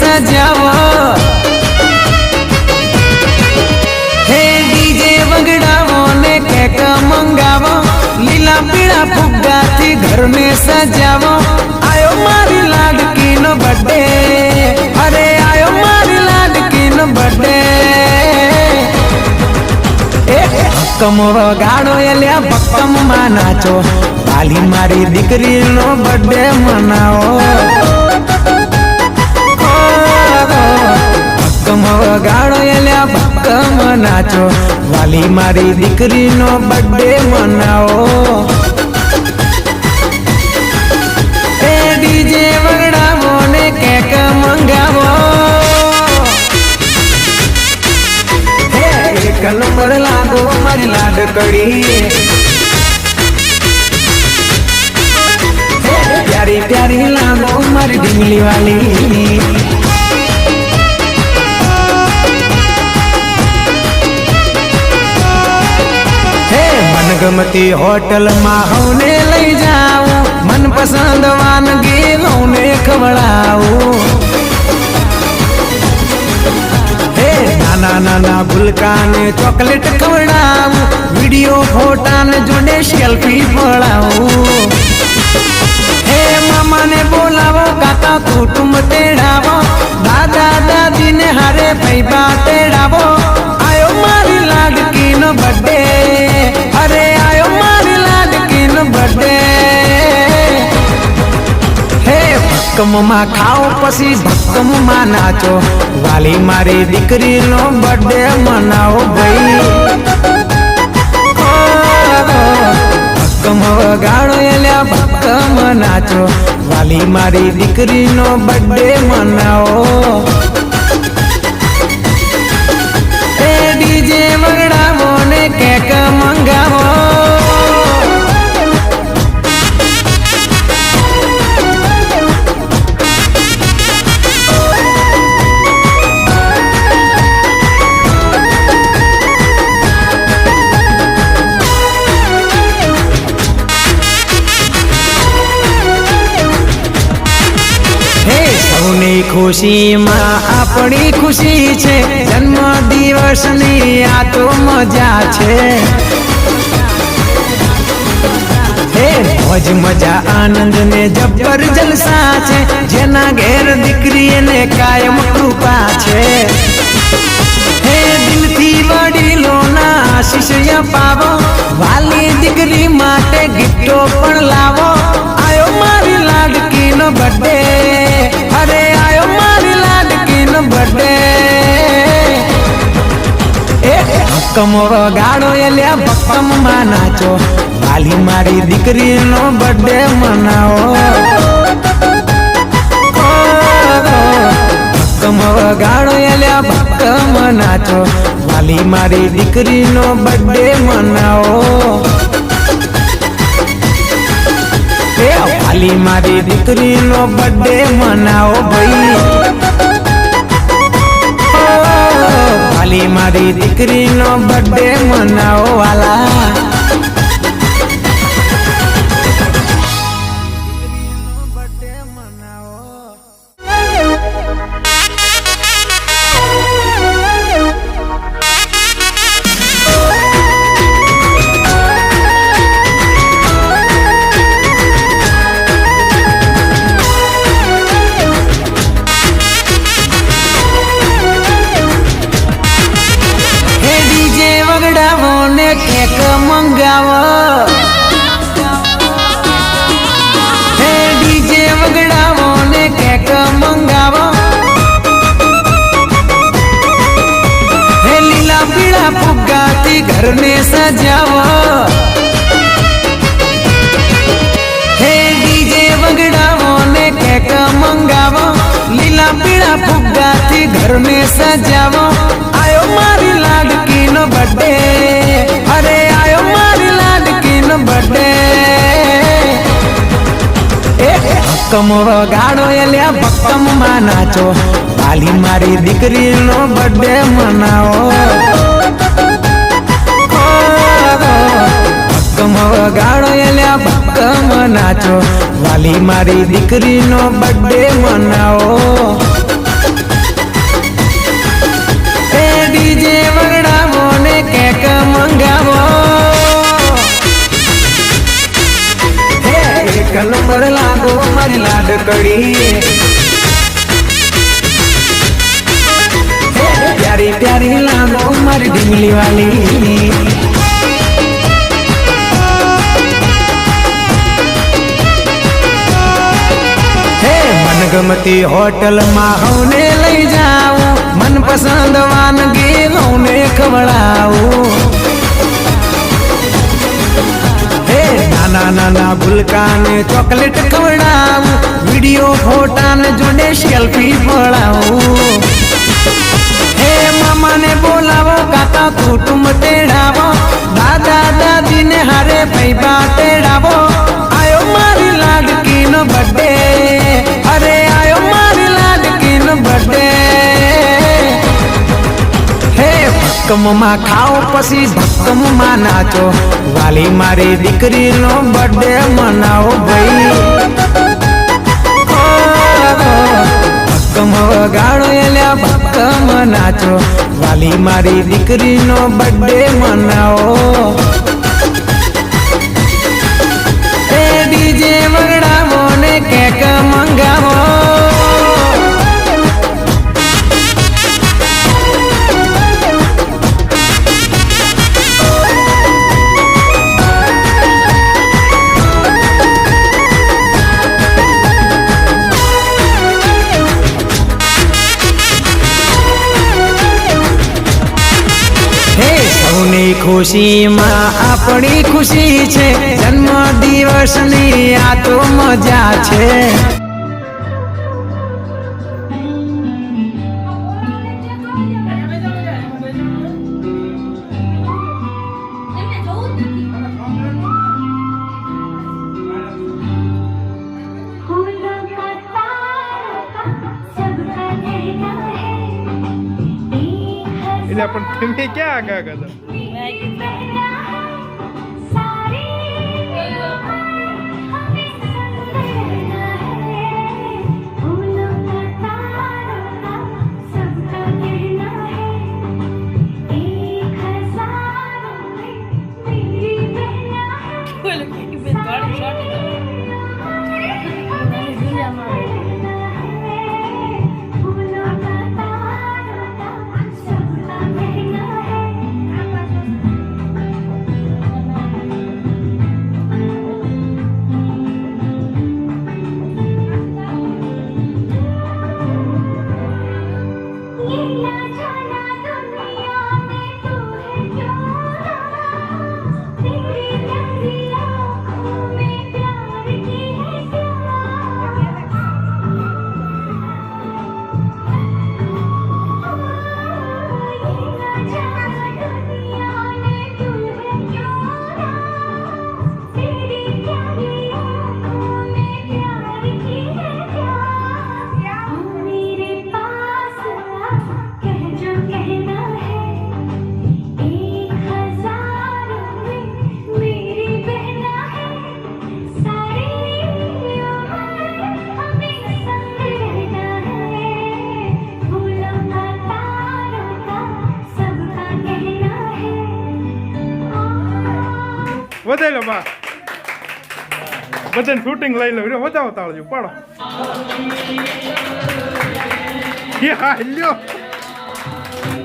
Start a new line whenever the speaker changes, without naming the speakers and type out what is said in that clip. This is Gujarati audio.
સજાવો હે ડીજે વગડાવો ને કેક મંગાવો લીલા પીળા ફુગ્ગાથી ઘરને સજાવો આયો મારી લાડકીનો બર્થડે અરે આયો મારી લાડકીનો બર્થડે કમરો ગાડો એલ્યા ભક્કમમાં નાચો પાલી મારી દીકરીનો બર્થડે મનાવો વગાડો એલ્યા ભક્કમ નાચો. વાલી મારી દીકરીનો બર્થડે મનાવો. એ ડીજે વગડાવો ને કેક મંગાવો. મારી લાડકડી પ્યારી પ્યારી લાગો મારી ડીંગલી વાલી. મનગમતી હોટલમાં હવને લઈ જાઉં. મનપસંદ વાનગી લઉને ખવડાવું. હે, નાના નાના ભૂલકાને ચોકલેટ ખવડાવું. વીડિયો ફોટાને જોડે સેલ્ફી પડાવું. હે, મામાને બોલાવો, કાકા કુટુંબ તેડાવો. દાદા દાદીને હારે ભાઈબા તેડાવો. મારી લાડકીનો બર્થડે અરે આયો મારી લાડકીનો બર્થડે હે, ભક્કમમાં ખાઓ પછી ભક્કમમાં નાચો. વાલી મારી દીકરીનો બર્થડે મનાવો ભાઈ. ભક્કમ વગાડો એલ્યા ભક્કમ નાચો. વાલી મારી દીકરીનો બર્થડે મનાવો. ડીજે વગડાવો ને કેક મંગાવો. ખુશીમાં આપણી ખુશી છે. જન્મ દિવસની આ તો મજા છે. મોજ, મજા આનંદ ને જબ્બર જલસા છે. જેના ઘેર દીકરી એને કાયમ કૃપા છે. હે, દિલથી વડીલોના આશીષ પાવો. વાલી દીકરી માટે ગિફ્ટો પણ લાવો. આયો મારી લાડકીનો બર્થડે બર્થડે એ ભક્કમ વગાડો એલ્યા ભક્કમ નાચો. વાલી મારી દીકરીનો બર્થડે મનાવો. ભક્કમ વગાડો એલ્યા ભક્કમ નાચો. વાલી મારી દીકરીનો બર્થડે મનાવો. વાલી મારી દીકરીનો બર્થડે મનાવો. મારી દીકરીનો બર્થડે મનાવો ઘરને સજાવો. હે ડીજે વગડાવો ને કેક મંગાવો. લીલા પીળા ફુગ્ગાથી ઘરને સજાવો. આયો મારી લાડકીનો બર્થડે અરે આયો મારી લાડકીનો બર્થડે ભક્કમ વગાડો એલ્યા, ભક્કમમાં નાચો. વાલી મારી દીકરીનો બર્થડે મનાવો. ભક્કમ વગાડો એલ્યા ભક્ત મનાચો વાલી મારી દીકરીનો બર્થડે મનાવો. એ ડીજે વગડાવો ને કેક મંગાવો. એક નંબર લાગો મારી પ્યારી પ્યારી લાગો મારી ડીંગલી વાલી. મનગમતી હોટલમાં હવને લઈ જાઉં મનપસંદ વાનગી હવને ખવડાવું. હે, નાના નાના ગુલકાને ચોકલેટ ખવડાવું. વીડિયો ફોટાને જોડે સેલ્ફી પડાવું. હે, મામાને બોલાવો, કાકા કુટુંબ તેડાવો. દાદા દાદીને હારે ભાઈબા તેડાવો. આયો મારી લાડકીનો બર્થડે ભક્કમમાં ખાઓ પછી ભક્કમમાં નાચો. વાલી મારી દીકરીનો બર્થડે મનાવો ભાઈ. ભક્કમ વગાડો એલ્યા ભક્કમ નાચો. વાલી મારી દીકરીનો બર્થડે મનાવો. એ ડીજે વગડાવો ને કેક મંગાવો. ખુશીમાં આપણી ખુશી છે. જન્મ દિવસની આ તો મજા છે.
એટલે પણ તમે ક્યાં આગળ હતા?
Thank you.
વધારી લો બા બધાને શૂટિંગ લઈ લો. વધાવો તાળજો પાડો. હા લ્યો